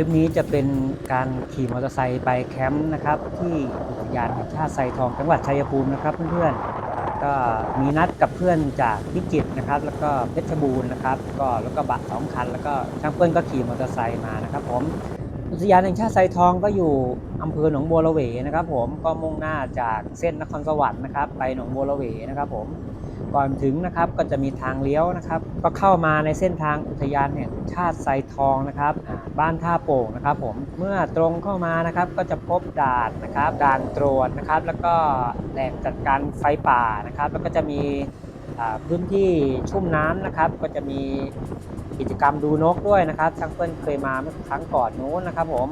ลิปนี้จะเป็นการขี่มอเตอร์ไซค์ไปแคมป์นะครับ ที่อุทยานแห่งชาติไซทองจังหวัดชัยภูมินะครับเพื่อนๆก็มีนัดกับเพื่อนจากพิจิตรนะครับ แล้วก็เพชรบูรณ์นะครับ ก็รถกระบะสองคัน แล้วก็ช่างเพื่อนก็ขี่มอเตอร์ไซค์มานะครับ ผมอุทยานแห่งชาติไซทองก็อยู่อำเภอหนองบัวระเวนะครับ ผมก็มุ่งหน้าจากเส้นนครสวรรค์นะครับ ไปหนองบัวระเวนะครับ ผม ก่อนถึงนะครับก็จะมีทางเลี้ยวนะครับ ก็เข้ามาในเส้นทางอุทยานแห่งชาติไซทองนะครับบ้านท่าโป่งนะครับ ผมเมื่อตรงเข้ามานะครับก็จะพบด่านนะครับด่านตรวจนะครับ แล้วก็แหล่งจัดการไฟป่านะครับ แล้วก็จะมีพื้นที่ชุ่มน้ำนะครับ ก็จะมีกิจกรรมดูนกด้วยนะครับช่างเปิ้ลเคยมาเมื่อครั้งก่อนนู้นนะครับ ผม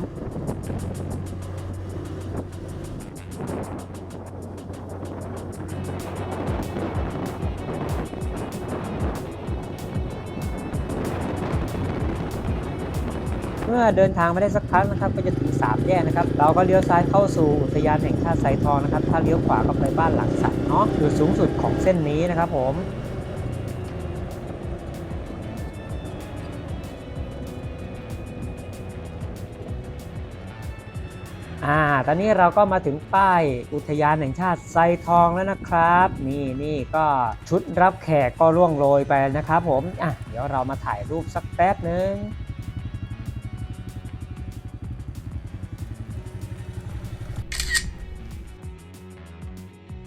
เมื่อเดินทางมาได้สักพักนะครับ ก็จะถึงสามแยกนะครับ เราก็เลี้ยวซ้ายเข้าสู่อุทยานแห่งชาติไซทองนะครับ ถ้าเลี้ยวขวาก็ไปบ้านหลังสัตว์เนาะจุดสูงสุดของเส้นนี้นะครับผมอ่า ตอนนี้เราก็มาถึงป้ายอุทยานแห่งชาติไซทองแล้วนะครับ นี่นี่ก็ชุดรับแขกก็ล่วงโรยไปนะครับผม อะ เดี๋ยวเรามาถ่ายรูปสักแป๊บหนึ่ง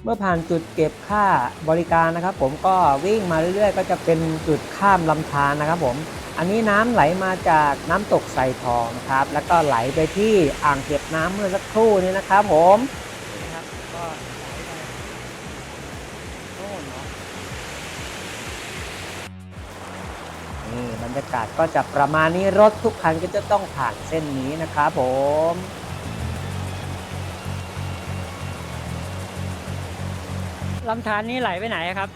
เมื่อผ่านจุดเก็บค่าบริการนะครับ ผมก็วิ่งมาเรื่อยๆ ก็จะเป็นจุดข้ามลำธารนะครับ ผม อันนี้น้ำไหลมาจากน้ำตกไซทองนะครับ แล้วก็ไหลไปที่อ่างเก็บน้ำเมื่อสักครู่นี้นะครับผมนี่ครับก็ไหลไปโน่นเนาะนี่บรรยากาศก็จะประมาณนี้รถทุกคันก็จะต้องผ่านเส้นนี้นะครับผม ลำธารนี้ไหลไปไหนครับ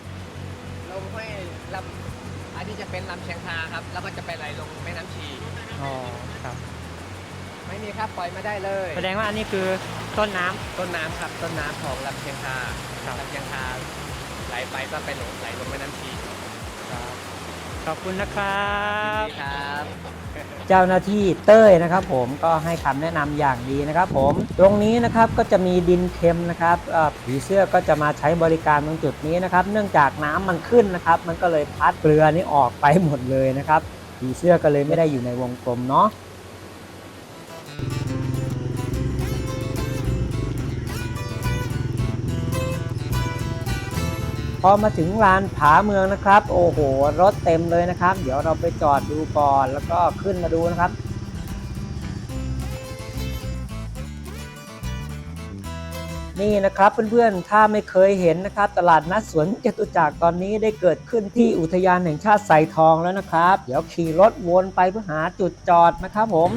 ลงห้วยลำอันนี้จะเป็นลำเชียงคาครับ แล้วก็จะไปไหลลงแม่น้ำชี อ๋อครับ ไม่มีครับปล่อยมาได้เลยแสดงว่าอันนี้คือต้นน้ำ ต้นน้ำครับต้นน้ำของลำเชียงคาครับ ลำเชียงคาไหลไปก็ไปลงไหลลงแม่น้ำชีขอบคุณนะครับดีครับ เจ้าหน้าที่เต้ยนะครับ ผมก็ให้คำแนะนำอย่างดีนะครับ ผมตรงนี้นะครับก็จะมีดินเค็มนะครับผีเสื้อก็จะมาใช้บริการตรงจุดนี้นะครับ เนื่องจากน้ำมันขึ้นนะครับ มันก็เลยพัดเกลือนี้ออกไปหมดเลยนะครับผีเสื้อก็เลยไม่ได้อยู่ในวงกลมเนาะ อมาถึงลานผาเมืองนะครับ โอ้โห รถเต็มเลยนะครับ เดี๋ยวเราไปจอดดูก่อนแล้วก็ขึ้นมาดูนะครับนี่นะครับเพื่อนๆ ถ้าไม่เคยเห็นนะครับ ตลาดนัดสวนจตุจักรตอนนี้ได้เกิดขึ้นที่อุทยานแห่งชาติไซทองแล้วนะครับ เดี๋ยวขี่รถวนไปเพื่อหาจุดจอดนะครับผม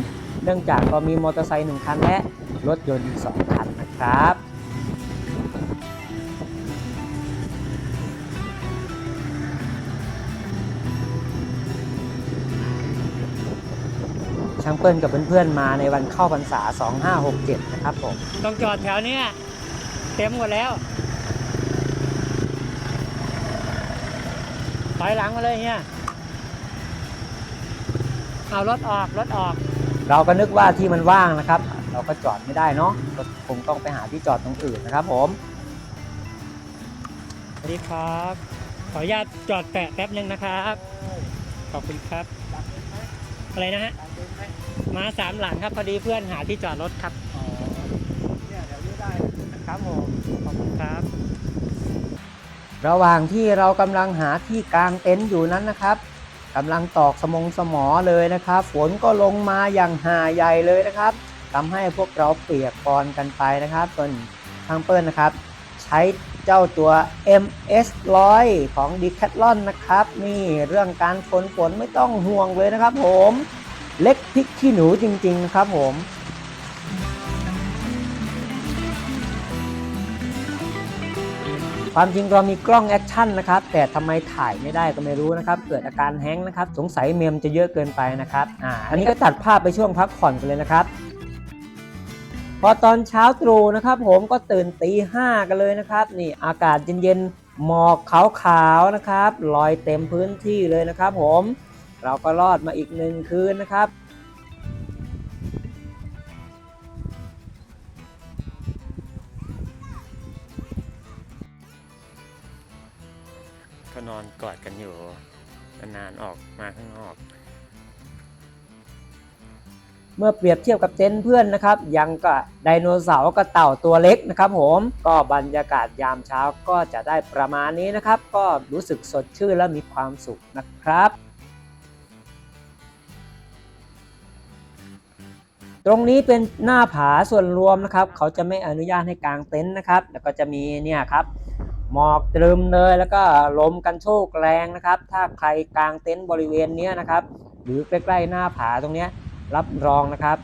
เนื่องจากก็มีมอเตอร์ไซค์หนึ่งคันและรถยนต์อีกสองคันนะครับ ช่างเปิ้ลกับเพื่อนๆมาในวันเข้าพรรษา 2567 นะครับผม ต้องจอดแถวเนี้ยเต็มหมดแล้วถอยหลังมาเลยเนี่ยเอารถออกรถออก เราก็นึกว่าที่มันว่างนะครับ เราก็จอดไม่ได้เนาะก็คงต้องไปหาที่จอดตรงอื่นนะครับผมสวัสดีครับ ขออนุญาตจอดแตะแป๊บนึงนะครับ ขอบคุณครับ อะไรนะฮะ มาสามหลังครับพอดีเพื่อนหาที่จอดรถครับเนี่ยเดี๋ยวนี้ได้ครับผมขอบคุณครับ ระหว่างที่เรากำลังหาที่กางเต็นท์อยู่นั้นนะครับกำลังตอกสมงสมอเลยนะครับ ฝนก็ลงมาอย่างหาใหญ่เลยนะครับทำให้พวกเราเปียกปอนกันไปนะครับส่วนทางเปิ้ลนะครับ ใช้เจ้าตัว MS 100ของ Decathlon นะครับ นี่เรื่องการฝนฝนไม่ต้องห่วงเลยนะครับผม เล็กพริกขี้หนูจริงๆนะครับผมความจริงเรามีกล้องแอคชั่นนะครับแต่ทำไมถ่ายไม่ได้ก็ไม่รู้นะครับ เกิดอาการแฮงนะครับ สงสัยเมมจะเยอะเกินไปนะครับอ่าอันนี้ก็ตัดภาพไปช่วงพักผ่อนกันเลยนะครับ พอตอนเช้าตรู่นะครับ ผมก็ตื่นตีห้ากันเลยนะครับ นี่อากาศเย็นๆหมอกขาวๆนะครับลอยเต็มพื้นที่เลยนะครับ ผม เราก็รอดมาอีกหนึ่งคืนนะครับ ก็นอนกอดกันอยู่นานๆออกมาข้างนอก เมื่อเปรียบเทียบกับเต็นเพื่อนนะครับ ยังก็ไดโนเสาร์ก็เต่าตัวเล็กนะครับผมก็บรรยากาศยามเช้าก็จะได้ประมาณนี้นะครับ ก็รู้สึกสดชื่นและมีความสุขนะครับ ตรงนี้เป็นหน้าผาส่วนรวมนะครับ เขาจะไม่อนุญาตให้กางเต็นท์นะครับ แล้วก็จะมีเนี่ยครับหมอกตรึมเลยแล้วก็ลมกันโชกแรงนะครับ ถ้าใครกางเต็นท์บริเวณนี้นะครับ หรือใกล้ๆหน้าผาตรงนี้รับรองนะครับ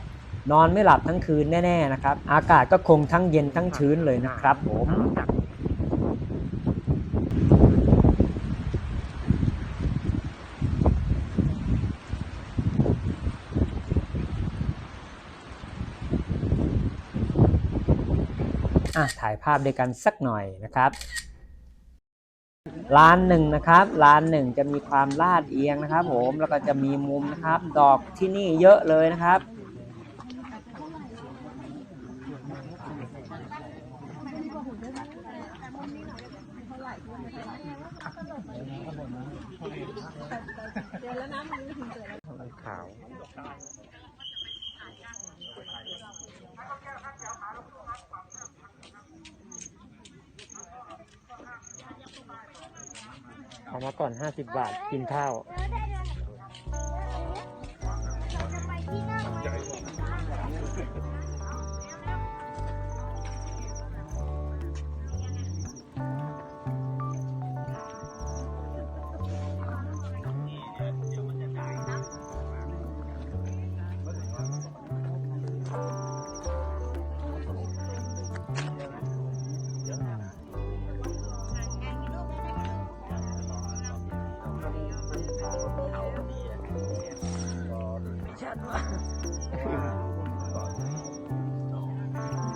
นอนไม่หลับทั้งคืนแน่ๆนะครับ อากาศก็คงทั้งเย็นทั้งชื้นเลยนะครับผม อะถ่ายภาพด้วยกันสักหน่อยนะครับลานหนึ่งนะครับลานหนึ่งจะมีความลาดเอียงนะครับ ผมแล้วก็จะมีมุมนะครับ ดอกที่นี่เยอะเลยนะครับ ขาว เอามาก่อนห้าสิบบาทกินข้าว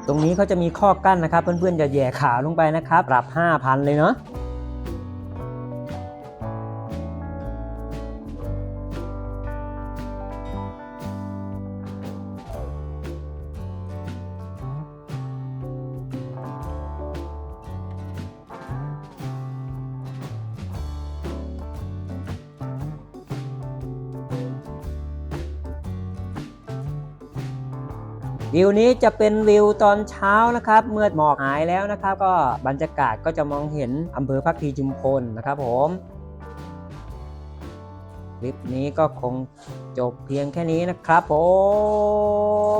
ตรงนี้เขาจะมีข้อกั้นนะครับ เพื่อนๆอย่าแย่ขาลงไปนะครับ ปรับ 5,000 เลยเนาะ วิวนี้จะเป็นวิวตอนเช้านะครับเมื่อหมอกหายแล้วนะครับ ก็บรรยากาศก็จะมองเห็นอำเภอพักดีจุมพลนะครับผมคลิปนี้ก็คงจบเพียงแค่นี้นะครับผม